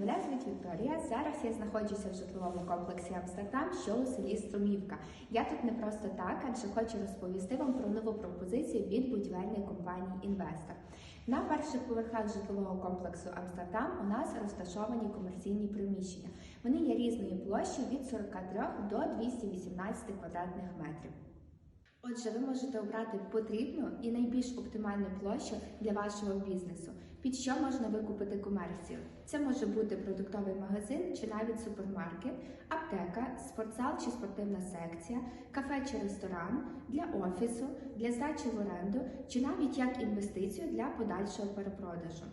Мене звуть Вікторія. Зараз я знаходжуся в житловому комплексі Амстердам, що у селі Струмівка. Я тут не просто так, адже хочу розповісти вам про нову пропозицію від будівельної компанії Інвестор. На перших поверхах житлового комплексу Амстердам у нас розташовані комерційні приміщення. Вони є різної площі від 43 до 218 квадратних метрів. Отже, ви можете обрати потрібну і найбільш оптимальну площу для вашого бізнесу, під що можна викупити комерцію. Це може бути продуктовий магазин чи навіть супермаркет, аптека, спортзал чи спортивна секція, кафе чи ресторан для офісу, для здачі в оренду чи навіть як інвестицію для подальшого перепродажу.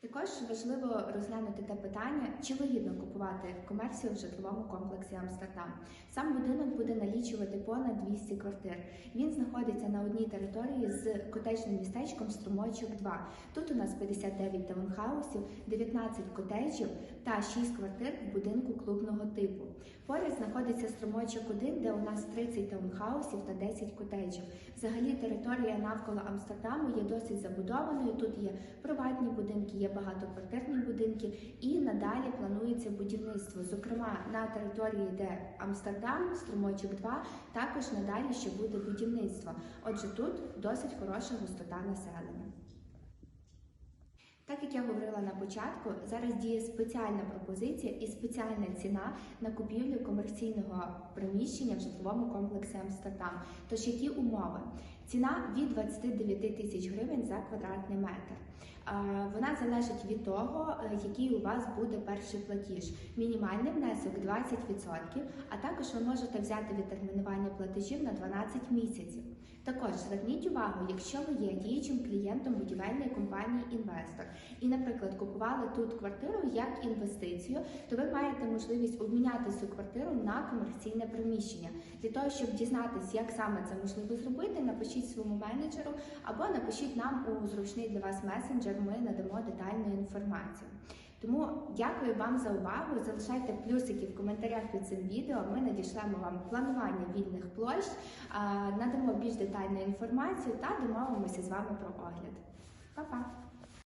Також важливо розглянути те питання, чи вигідно купувати комерцію в житловому комплексі Амстердам. Сам будинок буде налічувати понад 200 квартир. Він знаходиться на одній території з котеджним містечком Струмочок 2. Тут у нас 59 таунхаусів, 19 котеджів та 6 квартир в будинку клубного типу. Поряд знаходиться струмочок 1, де у нас 30 таунхаусів та 10 котеджів. Взагалі територія навколо Амстердаму є досить забудованою. Тут є приватні будинки, є багатоквартирні будинки, і надалі планується будівництво. Зокрема, на території, де Амстердам, струмочок 2, також надалі ще буде будівництво. Отже, тут досить хороша густота населення. Так як я говорила на початку, зараз діє спеціальна пропозиція і спеціальна ціна на купівлю комерційного приміщення в житловому комплексі Амстердам. Тож які умови? Ціна від 29 тисяч гривень за квадратний метр. Вона залежить від того, е, який у вас буде перший платіж. Мінімальний внесок 20%, а також ви можете взяти відтермінування платежів на 12 місяців. Також зверніть увагу, якщо ви є діючим клієнтом будівельної компанії інвестор і, наприклад, купували тут квартиру як інвестицію, то ви маєте можливість обміняти цю квартиру на комерційне приміщення. Для того, щоб дізнатися, як саме це можливо зробити, напишіть своєму менеджеру або напишіть нам у зручний для вас месенджер. Ми надамо детальну інформацію. Тому дякую вам за увагу. Залишайте плюсики в коментарях під цим відео. Ми надішлемо вам планування вільних площ, надамо більш детальну інформацію та домовимося з вами про огляд. Па-па!